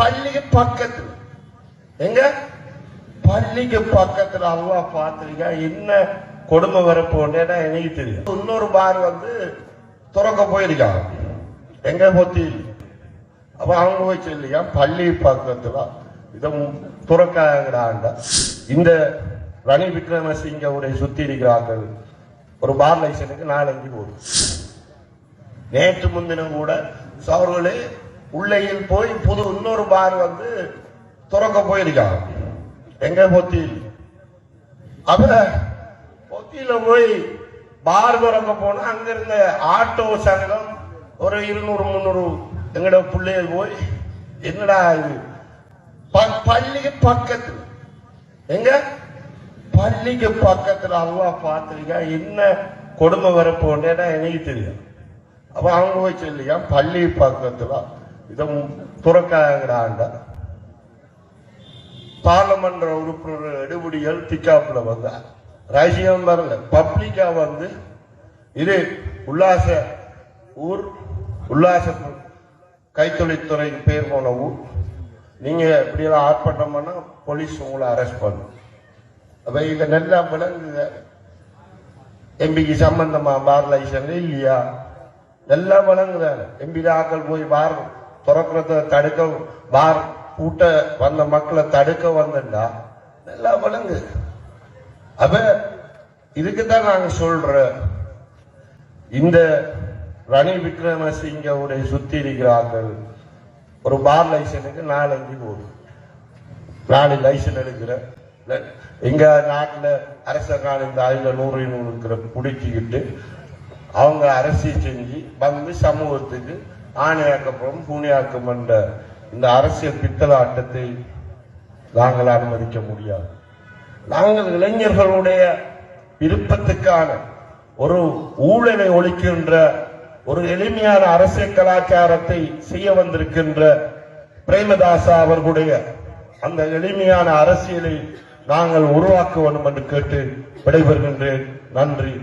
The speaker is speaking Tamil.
பள்ளிக்கு பக்கத்துல. எங்க? பள்ளிக்கு பக்கத்துல அல்லாஹ் பார்த்திருக்கா. என்ன கொடுமை வரப்போன்றேன்னா எனக்கு தெரியும். இன்னொரு பார் வந்து துறக்க போயிருக்காங்க எங்க பொத்தி? அப்ப அவங்க போய் சொல்லியா பள்ளி பக்கத்துல இதை துறக்காங்கடாண்ட இந்த ரணி விக்ரமசிங்கவுடைய சுத்தி இருக்கிறார்கள். ஒரு பார் லைசனுக்கு நாலஞ்சு போதும். நேற்று முன்தினம் கூட அவர்களே உள்ளையில் போய் புது இன்னொரு பார் வந்து துறக்க போயிருக்காங்க எங்க பொத்தியில் அப்ப பொத்தியில போய் பார் திறக்க போனா அங்க இருந்த ஆட்டோ சங்கம் ஒரு இருநூறு முந்நூறு எங்கட பிள்ளைகள் போய் என்னடா இது? ப- பள்ளிக்கு பக்கத்துல எங்க? பள்ளிக்கு பக்கத்துல அவ்வா பார்த்துருக்கா என்ன கொடுமை வரப்போன்றேன்னா எனக்கு தெரியும். அப்ப அவங்க போய் சொல்லியா? பள்ளி பக்கத்துல. இதை துறக்காங்கடாண்ட பார்லமெண்ட் உறுப்பினர் எடுபடிகள் பிக்காப்ல வந்தார் ராஜ்யம் வரல பப்ளிக்கா வந்து இது உல்லாச ஊர் உல்லாச கைத்தொழில்துறைக்கு பேர் போன ஊர். நீங்க இப்படியெல்லாம் ஆர்ப்பாட்டம் பண்ணா போலீஸ் உங்களை அரெஸ்ட் பண்ணும். அப்ப இத நல்லா விளங்குங்க. எம்பிக்கு சம்பந்தமா பார் லைசன் இல்லையா? நல்லா வழங்குதாங்க எம்பி ஆக்கள் போய் பார் பிறக்கிறத தடுக்க பார் கூட்ட வந்த மக்களை தடுக்க வந்தா நல்லா வழங்கு அப்ப இதுக்குதான் நாங்க சொல்ற இந்த ரணி விக்ரமசிங்கவுடைய சுத்தி இருக்கிறார்கள் ஒரு பார் லைசனுக்கு நாலஞ்சு போதும் நாலு லைசன் எடுக்கிற எங்க நாட்டுல அரசாங்கம் இந்த ஆயிரம் நூறு நூறு இருக்கிற குடிச்சுக்கிட்டு அவங்க அரசியல் செஞ்சு வந்து சமூகத்துக்கு ஆணையாக்கப்படும் பூனையாக்கம் என்ற இந்த அரசியல் பித்தலாட்டத்தை நாங்கள் அனுமதிக்க முடியாது. நாங்கள் இளைஞர்களுடைய விருப்பத்துக்கான ஒரு ஊழலை ஒழிக்கின்ற ஒரு எளிமையான அரசியல் கலாச்சாரத்தை செய்ய வந்திருக்கின்ற பிரேமதாசா அவர்களுடைய அந்த எளிமையான அரசியலை நாங்கள் உருவாக்க வேண்டும் என்று கேட்டு விடைபெறுகின்றேன். நன்றி.